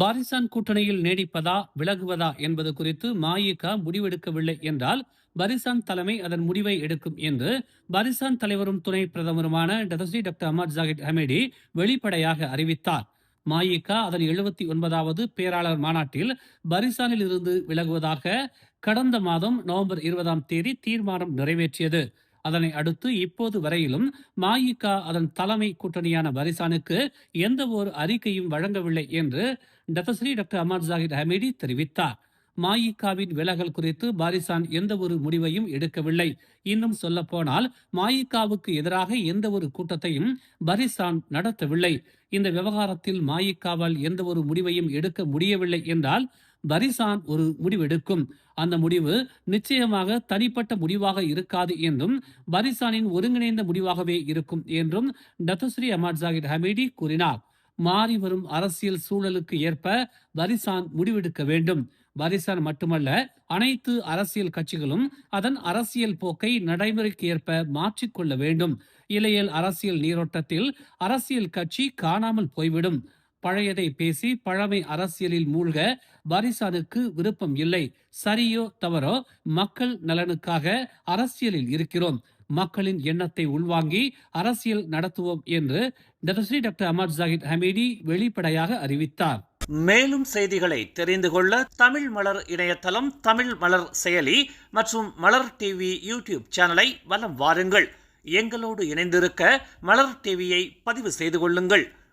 Barisan கூட்டணியில் நீடிப்பதா விலகுவதா என்பது குறித்து மாயிகா முடிவெடுக்கவில்லை என்றால் பரிசான் தலைமை அதன் முடிவை எடுக்கும் என்று பரிசான் தலைவரும் துணை பிரதமருமான டெதசி டாக்டர் அமர் ஜாகித் ஹமேடி வெளிப்படையாக அறிவித்தார். மாயிகா அதன் எழுபத்தி ஒன்பதாவது பேராளர் மாநாட்டில் பரிசானில் இருந்து விலகுவதாக கடந்த மாதம் நவம்பர் இருபதாம் தேதி தீர்மானம் நிறைவேற்றியது. அதனை அடுத்து இப்போது வரையிலும் மாயிகா அதன் தலைமை கூட்டணியான வரிசானுக்கு எந்த ஒரு அறிக்கையும் வழங்கவில்லை என்று டெபஸ்ரீ டாக்டர் அமர் ஜாகித் ஹமீடி தெரிவித்தார். மாயிகாவின் விலகல் குறித்து பாரிசான் எந்த ஒரு முடிவையும் எடுக்கவில்லை. இன்னும் சொல்ல போனால் மாயிகாவுக்கு எதிராக எந்த ஒரு கூட்டத்தையும் பரிசான் நடத்தவில்லை. இந்த விவகாரத்தில் மாயிகாவால் எந்த ஒரு முடிவையும் எடுக்க முடியவில்லை என்றால் பரிசான் ஒரு முடிவெடுக்கும். அந்த முடிவு நிச்சயமாக தனிப்பட்ட முடிவாக இருக்காது என்றும் பரிசானின் ஒருங்கிணைந்த முடிவாகவே இருக்கும் என்றும் டத்துஸ்ரீ அமர் ஜாகிர் ஹமீடி கூறினார். மாறி வரும் அரசியல் சூழலுக்கு ஏற்ப பரிசான் முடிவெடுக்க வேண்டும். பரிசான் மட்டுமல்ல அனைத்து அரசியல் கட்சிகளும் அதன் அரசியல் போக்கை நடைமுறைக்கு ஏற்ப மாற்றிக்கொள்ள வேண்டும். இலையல் அரசியல் நீரோட்டத்தில் அரசியல் கட்சி காணாமல் போய்விடும். பழையதை பேசி பழமை அரசியலில் மூழ்க வாரிசானுக்கு விருப்பம் இல்லை. சரியோ தவறோ மக்கள் நலனுக்காக அரசியலில் இருக்கிறோம். மக்களின் எண்ணத்தை உள்வாங்கி அரசியல் நடத்துவோம் என்று டதஸ்ரீ டாக்டர் அமர் ஜாகித் ஹமீடி வெளிப்படையாக அறிவித்தார். மேலும் செய்திகளை தெரிந்து கொள்ள தமிழ் மலர் இணையதளம் தமிழ் மலர் செயலி மற்றும் மலர் டிவி யூடியூப் சேனலை வலம் வாருங்கள். எங்களோடு இணைந்திருக்க மலர் டிவியை பதிவு செய்து கொள்ளுங்கள்.